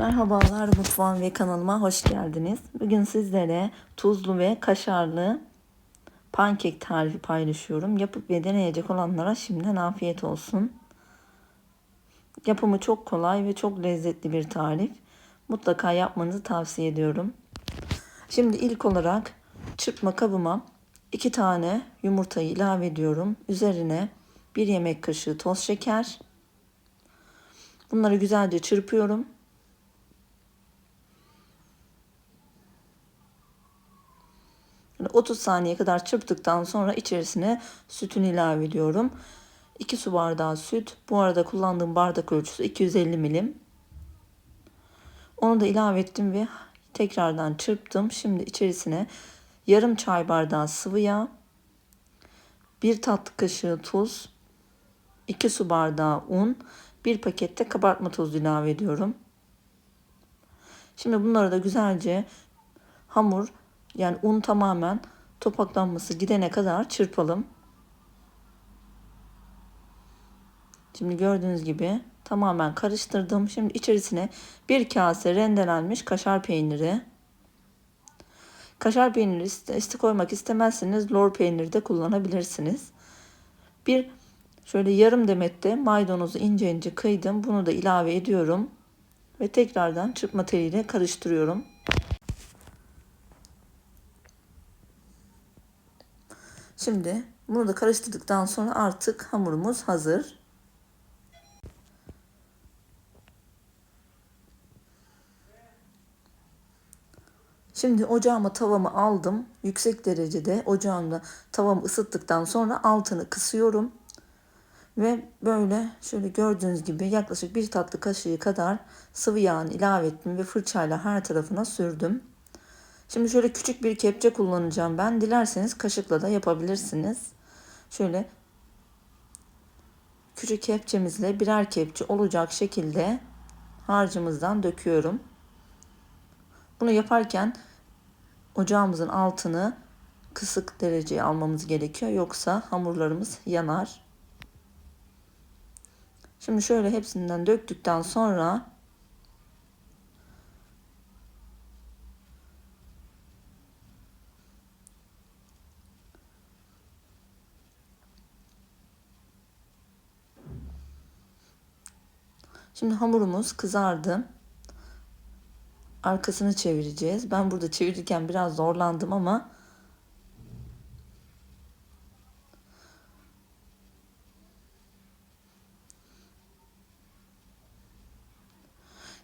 Merhabalar mutfağım ve kanalıma hoş geldiniz. Bugün sizlere tuzlu ve kaşarlı pankek tarifi paylaşıyorum. Yapıp ve deneyecek olanlara şimdiden afiyet olsun. Yapımı çok kolay ve çok lezzetli bir tarif. Mutlaka yapmanızı tavsiye ediyorum. Şimdi ilk olarak çırpma kabıma 2 tane yumurtayı ilave ediyorum. Üzerine 1 yemek kaşığı toz şeker. Bunları güzelce çırpıyorum. 30 saniye kadar çırptıktan sonra içerisine sütünü ilave ediyorum. 2 su bardağı süt. Bu arada kullandığım bardak ölçüsü 250 milim. Onu da ilave ettim ve tekrardan çırptım. Şimdi içerisine yarım çay bardağı sıvı yağ, 1 tatlı kaşığı tuz, 2 su bardağı un, 1 pakette kabartma tozu ilave ediyorum. Şimdi bunları da güzelce hamur yani un tamamen topaklanması gidene kadar çırpalım. Şimdi gördüğünüz gibi tamamen karıştırdım. Şimdi içerisine bir kase rendelenmiş kaşar peyniri. Kaşar peyniri iste koymak istemezseniz lor peyniri de kullanabilirsiniz. Bir şöyle yarım demette maydanozu ince ince kıydım. Bunu da ilave ediyorum. Ve tekrardan çırpma teliyle karıştırıyorum. Şimdi bunu da karıştırdıktan sonra artık hamurumuz hazır. Şimdi ocağıma tavamı aldım. Yüksek derecede ocağımda tavamı ısıttıktan sonra altını kısıyorum. Ve böyle şöyle gördüğünüz gibi yaklaşık bir tatlı kaşığı kadar sıvı yağını ilave ettim ve fırçayla her tarafına sürdüm. Şimdi şöyle küçük bir kepçe kullanacağım ben. Dilerseniz kaşıkla da yapabilirsiniz. Şöyle küçük kepçemizle birer kepçe olacak şekilde harcımızdan döküyorum. Bunu yaparken ocağımızın altını kısık dereceye almamız gerekiyor. Yoksa hamurlarımız yanar. Şimdi şöyle hepsinden döktükten sonra Şimdi hamurumuz kızardı. Arkasını çevireceğiz. Ben burada çevirirken biraz zorlandım ama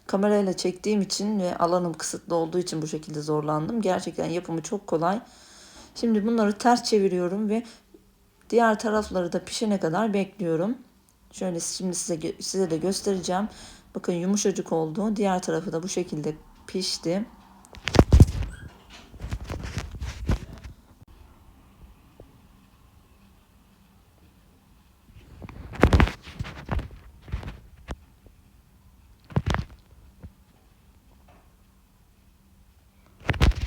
kamerayla çektiğim için ve alanım kısıtlı olduğu için bu şekilde zorlandım. Gerçekten yapımı çok kolay. Şimdi bunları ters çeviriyorum ve diğer tarafları da pişene kadar bekliyorum. Şöyle şimdi size size de göstereceğim. Bakın yumuşacık oldu. Diğer tarafı da bu şekilde pişti.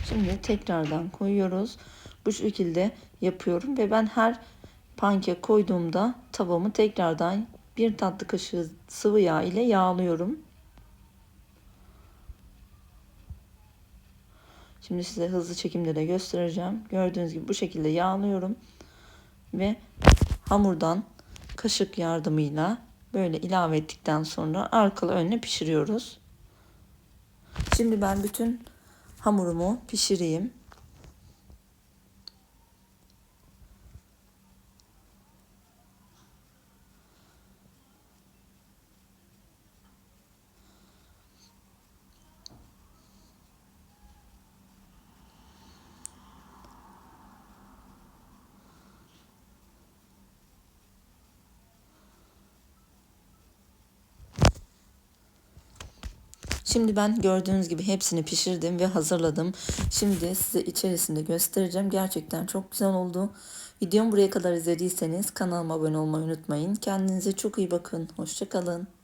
Şimdi tekrardan koyuyoruz. Bu şekilde yapıyorum ve ben her pankek koyduğumda tavamı tekrardan bir tatlı kaşığı sıvı yağ ile yağlıyorum. Şimdi size hızlı çekimde de göstereceğim. Gördüğünüz gibi bu şekilde yağlıyorum. Ve hamurdan kaşık yardımıyla böyle ilave ettikten sonra arkalı önüne pişiriyoruz. Şimdi ben bütün hamurumu pişireyim. Şimdi ben gördüğünüz gibi hepsini pişirdim ve hazırladım. Şimdi size içerisinde göstereceğim. Gerçekten çok güzel oldu. Videomu buraya kadar izlediyseniz kanalıma abone olmayı unutmayın. Kendinize çok iyi bakın. Hoşçakalın.